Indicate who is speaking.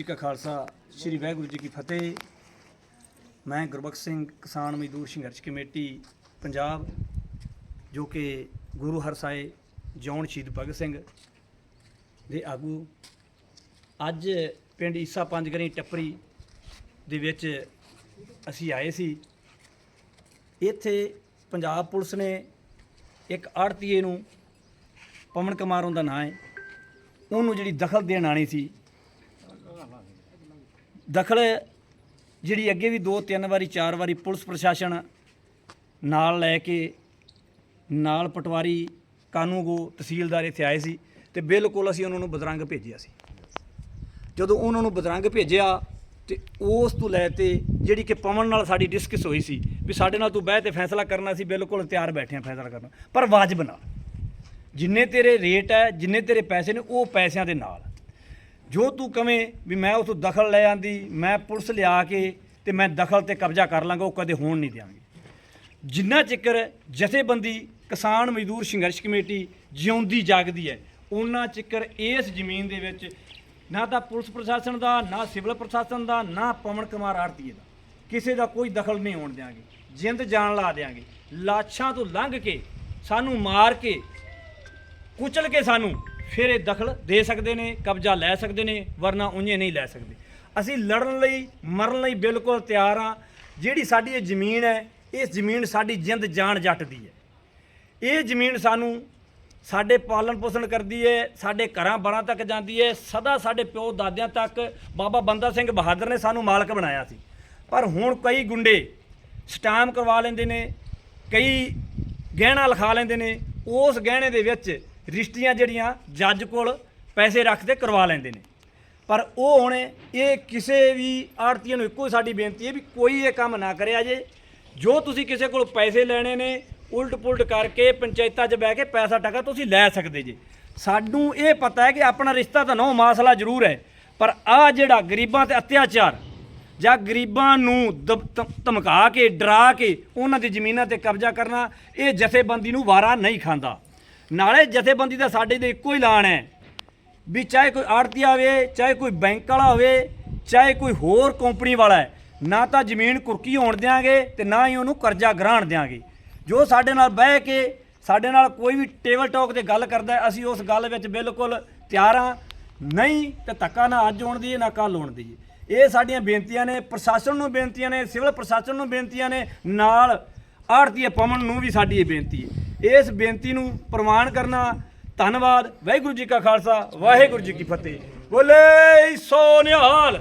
Speaker 1: ਜੀ ਕਾ ਖਾਲਸਾ, ਸ੍ਰੀ ਵਾਹਿਗੁਰੂ ਜੀ ਕੀ ਫਤਿਹ। ਮੈਂ ਗੁਰਬਖਸ਼ ਸਿੰਘ ਕਿਸਾਨ ਮਜ਼ਦੂਰ ਸੰਘਰਸ਼ ਕਮੇਟੀ, ਪੰਜਾਬ, ਜੋ ਕਿ ਗੁਰੂ ਹਰਸਾਏ ਜੌਨ ਸ਼ਹੀਦ ਭਗਤ ਸਿੰਘ ਦੇ ਆਗੂ। ਅੱਜ ਪਿੰਡ ਈਸਾ ਪੰਜਗਰੀ ਟੱਪਰੀ ਦੇ ਵਿੱਚ ਅਸੀਂ ਆਏ ਸੀ। ਇੱਥੇ ਪੰਜਾਬ ਪੁਲਿਸ ਨੇ ਇੱਕ ਆੜਤੀਏ ਨੂੰ ਪਵਨ ਕੁਮਾਰ ਉਹਦਾ ਨਾਂ ਹੈ। ਉਹਨੂੰ ਜਿਹੜੀ ਦਖਲ ਦੇਣ ਆਣੀ ਸੀ ਦਖਲ ਜਿਹੜੀ ਅੱਗੇ ਵੀ ਦੋ, ਤਿੰਨ ਵਾਰੀ, ਚਾਰ ਵਾਰੀ ਪੁਲਿਸ ਪ੍ਰਸ਼ਾਸਨ ਨਾਲ ਲੈ ਕੇ ਨਾਲ ਪਟਵਾਰੀ ਕਾਨੂੰਗੋ ਤਹਿਸੀਲਦਾਰ ਇੱਥੇ ਆਏ ਸੀ ਤੇ ਬਿਲਕੁਲ ਅਸੀਂ ਉਹਨਾਂ ਨੂੰ ਬਦਰੰਗ ਭੇਜਿਆ ਸੀ। ਜਦੋਂ ਉਹਨਾਂ ਨੂੰ ਬਦਰੰਗ ਭੇਜਿਆ ਤੇ ਉਸ ਤੋਂ ਲੈ ਤੇ ਜਿਹੜੀ ਕਿ ਪਵਨ ਨਾਲ ਸਾਡੀ ਡਿਸਕਸ ਹੋਈ ਸੀ ਵੀ ਸਾਡੇ ਨਾਲ ਤੂੰ ਬਹਿ ਤੇ ਫੈਸਲਾ ਕਰਨਾ ਸੀ, ਬਿਲਕੁਲ ਤਿਆਰ ਬੈਠੇ ਆ ਫੈਸਲਾ ਕਰਨਾ। ਪਰ ਵਾਜਬ ਨਾਲ ਜਿੰਨੇ ਤੇਰੇ ਰੇਟ ਹੈ, ਜਿੰਨੇ ਤੇਰੇ ਪੈਸੇ ਨੇ, ਉਹ ਪੈਸਿਆਂ ਦੇ ਨਾਲ। ਜੋ ਤੂੰ ਕਵੇਂ ਵੀ ਮੈਂ ਉਸ ਦਖਲ ਲੈ ਆਂਦੀ, ਮੈਂ ਪੁਲਿਸ ਲਿਆ ਕੇ ਤੇ ਮੈਂ ਦਖਲ ਤੇ ਕਬਜ਼ਾ ਕਰ ਲਾਂਗਾ, ਉਹ ਕਦੇ ਹੋਣ ਨਹੀਂ ਦਿਆਂਗੇ। ਜਿੰਨਾ ਚਿਕਰ ਜਥੇਬੰਦੀ, ਕਿਸਾਨ ਮਜ਼ਦੂਰ ਸੰਘਰਸ਼ ਕਮੇਟੀ ਜਿਉਂਦੀ ਜਾਗਦੀ ਹੈ ਉਹਨਾਂ ਚਿਕਰ ਇਸ ਜ਼ਮੀਨ ਦੇ ਵਿੱਚ ਨਾ ਤਾਂ ਪੁਲਿਸ ਪ੍ਰਸ਼ਾਸਨ ਦਾ, ਨਾ ਸਿਵਲ ਪ੍ਰਸ਼ਾਸਨ ਦਾ, ਨਾ ਪਵਨ ਕੁਮਾਰ ਆੜਤੀਏ ਦਾ। ਕਿਸੇ ਦਾ ਕੋਈ ਦਖਲ ਨਹੀਂ ਹੋਣ ਦਿਆਂਗੇ, ਜਿੰਦ ਜਾਨ ਲਾ ਦਿਆਂਗੇ। ਲਾਸ਼ਾਂ ਤੋਂ ਲੰਘ ਕੇ, ਸਾਨੂੰ ਮਾਰ ਕੇ, ਕੁਚਲ ਕੇ ਸਾਨੂੰ ਫਿਰ ਇਹ ਦਖਲ ਦੇ ਸਕਦੇ ਨੇ, ਕਬਜ਼ਾ ਲੈ ਸਕਦੇ ਨੇ, ਵਰਨਾ ਉਂਝੇ ਨਹੀਂ ਲੈ ਸਕਦੇ। ਅਸੀਂ ਲੜਨ ਲਈ, ਮਰਨ ਲਈ ਬਿਲਕੁਲ ਤਿਆਰ ਆ ਜਿਹੜੀ ਸਾਡੀ ਇਹ ਜ਼ਮੀਨ ਹੈ ਇਸ ਜ਼ਮੀਨ ਸਾਡੀ ਜਿੰਦ ਜਾਨ ਜੱਟ ਦੀ ਹੈ। ਇਹ ਜ਼ਮੀਨ ਸਾਨੂੰ ਸਾਡੇ ਪਾਲਣ ਪੋਸ਼ਣ ਕਰਦੀ ਹੈ, ਸਾਡੇ ਘਰਾਂ ਬਾਰਾਂ ਤੱਕ ਜਾਂਦੀ ਹੈ। ਸਦਾ ਸਾਡੇ ਪਿਓ ਦਾਦਿਆਂ ਤੱਕ ਬਾਬਾ ਬੰਦਾ ਸਿੰਘ ਬਹਾਦਰ ਨੇ ਸਾਨੂੰ ਮਾਲਕ ਬਣਾਇਆ ਸੀ। ਪਰ ਹੁਣ ਕਈ ਗੁੰਡੇ ਸਟਾਮ ਕਰਵਾ ਲੈਂਦੇ ਨੇ, ਕਈ ਗਹਿਣਾ ਲਿਖਾ ਲੈਂਦੇ ਨੇ। ਉਸ ਗਹਿਣੇ ਦੇ ਵਿੱਚ ਰਿਸ਼ਤੀਆਂ ਜਿਹੜੀਆਂ ਜੱਜ ਕੋਲ ਪੈਸੇ ਰੱਖਦੇ ਕਰਵਾ ਲੈਂਦੇ ਨੇ। ਪਰ ਉਹ ਹੁਣ ਇਹ ਕਿਸੇ ਵੀ ਆੜਤੀਆਂ ਨੂੰ ਇੱਕੋ ਹੀ ਸਾਡੀ ਬੇਨਤੀ ਹੈ ਵੀ ਕੋਈ ਇਹ ਕੰਮ ਨਾ ਕਰਿਆ ਜੇ। ਜੋ ਤੁਸੀਂ ਕਿਸੇ ਕੋਲ ਪੈਸੇ ਲੈਣੇ ਨੇ ਉਲਟ ਪੁਲਟ ਕਰਕੇ ਪੰਚਾਇਤਾਂ 'ਚ ਬਹਿ ਕੇ ਪੈਸਾ ਟਕਾ ਤੁਸੀਂ ਲੈ ਸਕਦੇ ਜੇ। ਸਾਨੂੰ ਇਹ ਪਤਾ ਹੈ ਕਿ ਆਪਣਾ ਰਿਸ਼ਤਾ ਤਾਂ ਨੋ ਮਾਸਲਾ ਜ਼ਰੂਰ ਹੈ, ਪਰ ਆ ਜਿਹੜਾ ਗਰੀਬਾਂ ਤੇ ਅਤਿਆਚਾਰ ਜਾਂ ਗਰੀਬਾਂ ਨੂੰ ਦਬ- ਧਮਕਾ ਕੇ, ਡਰਾ ਕੇ ਉਹਨਾਂ ਦੀ ਜ਼ਮੀਨਾਂ ਤੇ ਕਬਜ਼ਾ ਕਰਨਾ, ਇਹ ਜਥੇਬੰਦੀ ਨੂੰ ਵਾਰਾ ਨਹੀਂ ਖਾਂਦਾ। ਨਾਲੇ ਜਥੇਬੰਦੀ ਦਾ ਸਾਡੇ ਦੇ ਇੱਕੋ ਹੀ ਐਲਾਨ ਹੈ ਵੀ ਚਾਹੇ ਕੋਈ ਆੜਤੀ ਆਵੇ ਚਾਹੇ ਕੋਈ ਬੈਂਕ ਵਾਲਾ ਹੋਵੇ ਚਾਹੇ ਕੋਈ ਹੋਰ ਕੰਪਨੀ ਵਾਲਾ ਹੈ ਨਾ ਤਾਂ ਜ਼ਮੀਨ ਕੁਰਕੀ ਹੋਣ ਦਿਆਂਗੇ ਤੇ ਨਾ ਹੀ ਉਹਨੂੰ ਕਰਜ਼ਾ ਗ੍ਰਹਣ ਦਿਆਂਗੇ। ਜੋ ਸਾਡੇ ਨਾਲ ਬਹਿ ਕੇ ਸਾਡੇ ਨਾਲ ਕੋਈ ਵੀ ਟੇਬਲ ਟਾਕ ਤੇ ਗੱਲ ਕਰਦਾ ਹੈ, ਅਸੀਂ ਉਸ ਗੱਲ ਵਿੱਚ ਬਿਲਕੁਲ ਤਿਆਰ ਹਾਂ। ਨਹੀਂ ਤੇ ਧੱਕਾ ਨਾ ਅੱਜ ਹੋਣ ਦੀ ਨਾ ਕੱਲ ਹੋਣ ਦੀ ਇਹ ਸਾਡੀਆਂ ਬੇਨਤੀਆਂ ਨੇ ਪ੍ਰਸ਼ਾਸਨ ਨੂੰ ਬੇਨਤੀਆਂ ਨੇ ਸਿਵਲ ਪ੍ਰਸ਼ਾਸਨ ਨੂੰ ਬੇਨਤੀਆਂ ਨੇ ਨਾਲ ਆੜਤੀ ਪਵਨ ਨੂੰ ਵੀ ਸਾਡੀ ਇਹ ਬੇਨਤੀ ਹੈ। ਇਸ ਬੇਨਤੀ ਨੂੰ ਪ੍ਰਮਾਣ ਕਰਨਾ ਧੰਨਵਾਦ। ਵਾਹਿਗੁਰੂ ਜੀ ਕਾ ਖਾਲਸਾ, ਵਾਹਿਗੁਰੂ ਜੀ ਕੀ ਫਤਿਹ। ਬੋਲੇ ਸੋ ਨਿਹਾਲ।